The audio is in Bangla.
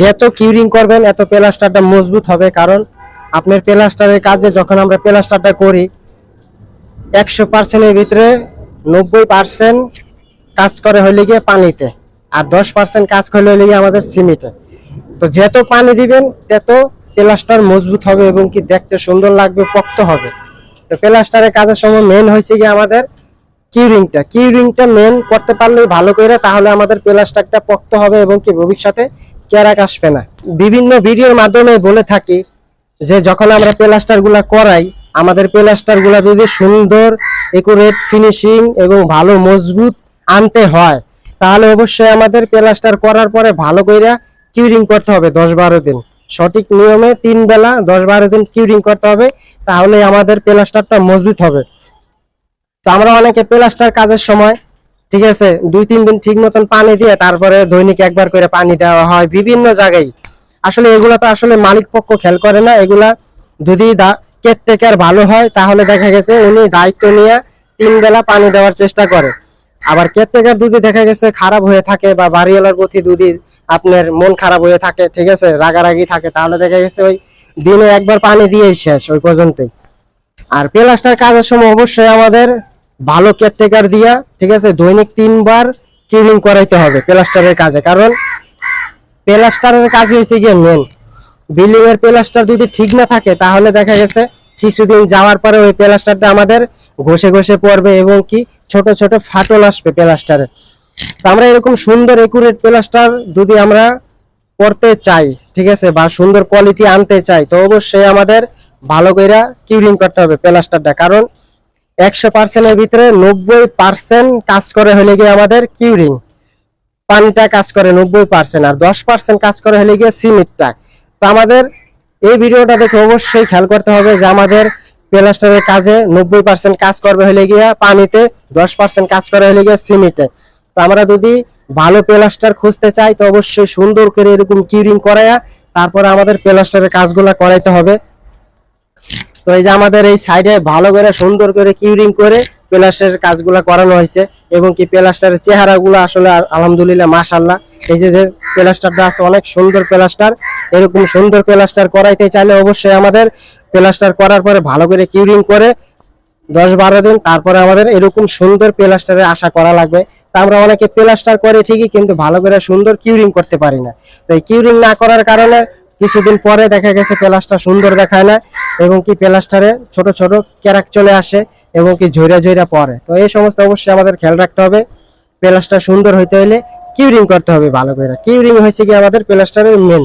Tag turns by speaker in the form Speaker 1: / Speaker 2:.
Speaker 1: যত কিউরিং করবেন, এত প্লাস্টারটা মজবুত হবে। কারণ আপনার প্লাস্টারের কাজে যখন আমরা প্লাস্টারটা করি, একশো পার্সেন্টের ভিতরে নব্বই পার্সেন্ট কাজ করে হইলে গিয়ে পানিতে আর দশ পার্সেন্ট কাজ করলে হইলে গিয়ে আমাদের সিমেন্টে। তো যত পানি দিবেন, তত প্লাস্টার মজবুত হবে এবং কি দেখতে সুন্দর লাগবে, পক্ত হবে। তো প্লাস্টারের কাজের সময় মেন হয়েছে গিয়ে আমাদের কিউরিংটা কিউরিংটা মেন করতে পারলেই ভালো করে তাহলে আমাদের প্লাস্টারটা পক্ত হবে এবং কি ভবিষ্যতে ক্যারাক আসবে না। বিভিন্ন ভিডিওর মাধ্যমে বলে থাকি যে যখন আমরা প্লাস্টারগুলা করাই, আমাদের প্লাস্টারগুলা যদি সুন্দর একুরেট ফিনিশিং এবং ভালো মজবুত আনতে হয়, তাহলে অবশ্যই আমাদের প্লাস্টার করার পরে ভালো করে কিউরিং করতে হবে দশ বারো দিন। সঠিক নিয়মে তিন বেলা দশ বারো দিন কিউরিং করতে হবে তাহলে আমাদের প্লাস্টারটা মজবুত হবে। তো আমরা অনেকে প্লাস্টার কাজের সময়, ঠিক আছে, দুই, তিন দিন ঠিক মতন পানি দিয়ে তারপরে দৈনিক একবার করে পানি দেওয়া হয় বিভিন্ন জায়গায়। আসলে এগুলা তো আসলে মালিক পক্ষ খেয়াল করে না, এগুলা যদি কেয়ারটেকার ভালো হয়, তাহলে দেখা গেছে উনি দায়িত্ব নিয়ে তিন বেলা পানি দেওয়ার চেষ্টা করে। আবার কেয়ারটেকার যদি দেখা গেছে খারাপ হয়ে থাকে বা বাড়িওয়ালার প্রতি যদি আপনার মন খারাপ হয়ে থাকে, ঠিক আছে, রাগারাগি থাকে, তাহলে দেখা গেছে ওই দিনে একবার পানি দিয়ে শেষ, ওই পর্যন্তই। আর প্লাস্টার কাজের সময় অবশ্যই আমাদের ভালো কেয়ারটেকার দিয়া, ঠিক আছে, দৈনিক তিনবার কিউরিং করাইতে হবে প্লাস্টারের কাজে। কারণ প্লাস্টারের কাজ হয়েছে গিয়ে মেন বিল্ডিং এর প্লাস্টার যদি ঠিক না থাকে, তাহলে দেখা গেছে কিছুদিন যাওয়ার পরে ওই প্লাস্টারটা আমাদের ঘষে ঘষে পড়বে এবং কি ছোট ছোট ফাটল আসবে প্লাস্টারে। তো আমরা এরকম সুন্দর একুরেট প্লাস্টার যদি আমরা করতে চাই, ঠিক আছে, বা সুন্দর কোয়ালিটি আনতে চাই, তো অবশ্যই আমাদের ভালো করে কিউরিং করতে হবে প্লাস্টারটা। কারণ একশো পার্সেন্টের ভিতরে নব্বই পার্সেন্ট কাজ করে হলে গিয়ে আমাদের কিউরিং পানিটা কাজ করে নব্বই পার্সেন্ট আর দশ পার্সেন্ট কাজ করে হলে গিয়ে সিমেন্টটা। তো আমাদের এই ভিডিওটা দেখে অবশ্যই খেয়াল করতে হবে যে আমাদের প্লাস্টারের কাজে নব্বই পার্সেন্ট কাজ করবে হলে গিয়ে পানিতে, দশ পার্সেন্ট কাজ করে হলে গিয়ে সিমেন্টে। তো আমরা যদি ভালো প্লাস্টার খুঁজতে চাই, তো অবশ্যই সুন্দর করে এরকম কিউরিং করাইয়া তারপরে আমাদের প্লাস্টারের কাজগুলা করাইতে হবে। তো এই যে আমাদের এই সাইডে ভালো করে সুন্দর করে কিউরিং করে প্লাস্টারের কাজগুলা করানো হয়েছে এবং কি প্লাস্টারের চেহারাগুলো আসলে আল- আলহামদুলিল্লাহ মাশাল্লাহ এই যে যে প্লাস্টারটা আছে, অনেক সুন্দর প্লাস্টার। এরকম সুন্দর প্লাস্টার করাইতে চাইলে অবশ্যই আমাদের প্লাস্টার করার পরে ভালো করে কিউরিং করে দশ বারো দিন, তারপরে আমাদের এরকম সুন্দর প্লাস্টারের আশা করা লাগবে। তা আমরা অনেকে প্লাস্টার করে ঠিকই, কিন্তু ভালো করে সুন্দর কিউরিং করতে পারি না। তো এই কিউরিং না করার কারণে কিছুদিন পরে দেখা গেছে প্লাস্টার সুন্দর দেখায় না এবং কি প্লাস্টারে ছোট ছোট ক্যারাক চলে আসে এবং কি ঝইরা ঝইরা পরে তো এই সমস্ত অবশ্যই আমাদের খেয়াল রাখতে হবে। প্লাস্টার সুন্দর হইতে হলে কিউরিং করতে হবে ভালো করে। কিউরিং হয়েছে কি আমাদের প্লাস্টারের মেন